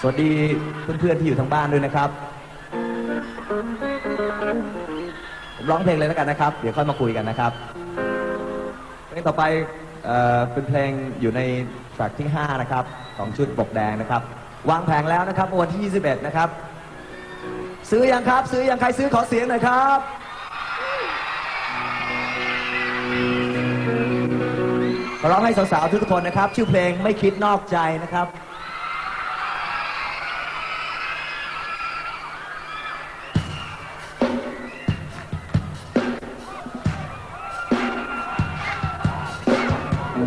สวัสดีเพื่อนๆที่อยู่ทางบ้านด้วยนะครับ ผมร้องเพลงเลยแล้วกันนะครับ เดี๋ยวค่อยมาคุยกันนะครับ เพลงต่อไปเอ่อเป็นเพลงอยู่ในแทร็กที่ 5 นะครับ ของชุดปกแดงนะครับ วางแผงแล้วนะครับวันที่ 21 นะครับ ซื้อยังครับ ซื้อยังใครซื้อขอเสียงหน่อยครับขอร้องให้สาวๆทุกคนนะครับ ชื่อเพลงไม่คิดนอกใจนะครับ ถ้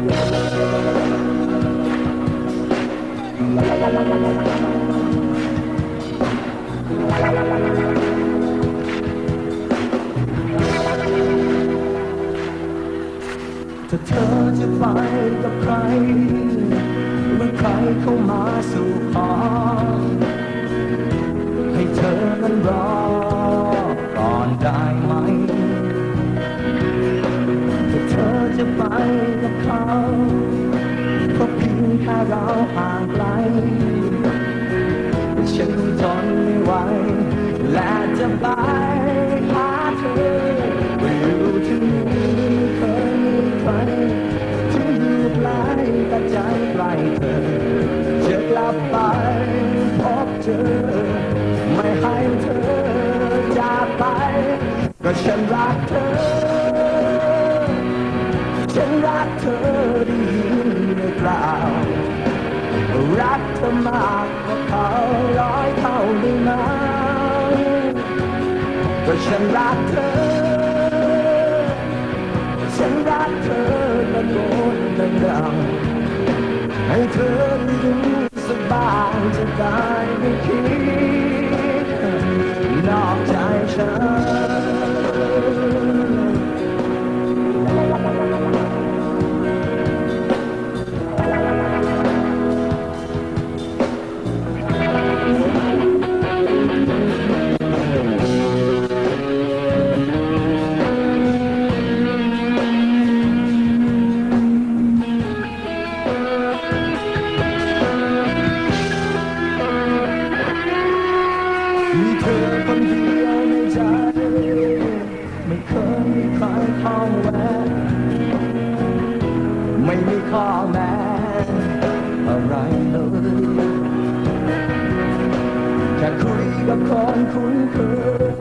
าเธอจะไปกับใครหรือใครเข้ามาสู่ขอให้เธอนั้นรอก่อนได้ไหม และจะไปหาเธอว่าอยู่ที่นี่เคยมีใครที่อยู่ไกลแต่ใจใกล้เธอจะกลับไปพบเจอไม่ให้เธอจากไป ก็ฉันรักเธอ ฉันรักเธอได้ยินหรือเปล่ารักเธอมากกว่าเขาร้อยเท่าได้ไหม ราะฉันรักเธอ ฉันรักเธอตะโกนดังๆให้เธอได้รู้สบายจะได้ไม่ ข้าแวะไม่มีข้อแม้อะไรเลยแค่คุยกับคนคุ้นเคย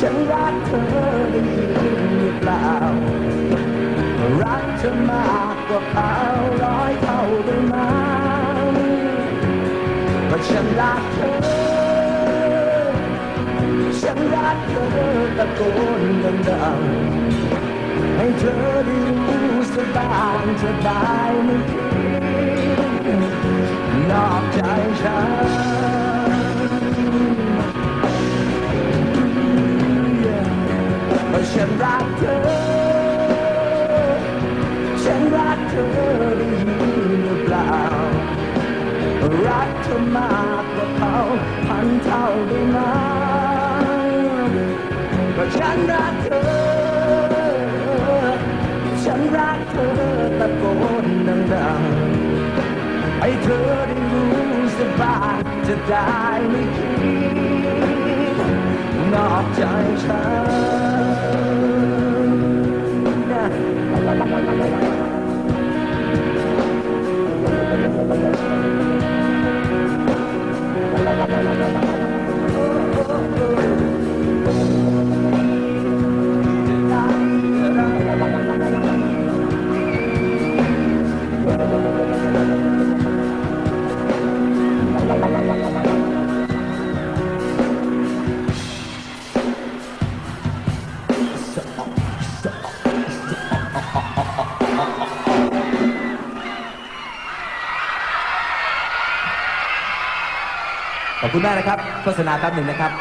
ฉันรักเธอได้ยินหรือเปล่า รักเธอมากกว่าเขาร้อยเท่าได้ไหมเพราฉันรักเธอ ฉันรักเธอตะโกนดังๆให้เธอได้รู้สบายจะได้ไม่คิดนอกใจฉัน นรักเธอ ฉันรักเธอได้ยินหรือเปล่า รักเธอมากกว่าเขาพันเท่าได้ไหมก็ฉันรักเธอ ฉันรักเธอตะโกนดังๆให้เธอได้รู้สบายจะได้ไม่คิดนอกใจฉัน นะ ขอบคุณมากนะครับ โฆษณาแป๊บหนึ่งนะครับ